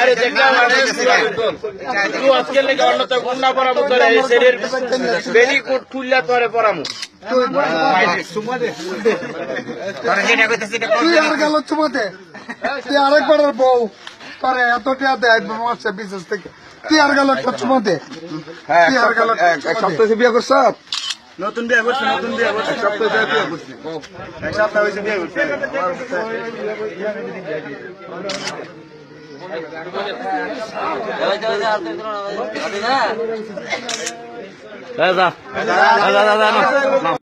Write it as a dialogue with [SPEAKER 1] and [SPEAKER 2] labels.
[SPEAKER 1] আরে
[SPEAKER 2] দেখলাম তুই আজকে লেগে অন্যথায় ওড়না পরামু তোর এই শরীর বেরি খুললা তোরে পরামু
[SPEAKER 1] তুই আর গেল চুমাতে। তুই আরেকবার বউ। করে এত টিয়া দেয় মাসে বিশেষ থেকে। তুই আর গেল একটা চুমাতে। তুই আর গেল
[SPEAKER 3] সপ্তাহে বিয়ে করছ? নতুন বিয়ে করছি নতুন বিয়ে করছি। এক সপ্তাহে বিয়ে করছি। এক সপ্তাহ হয়েছে বিয়ে করছি।
[SPEAKER 2] দাদা দাদা দাদা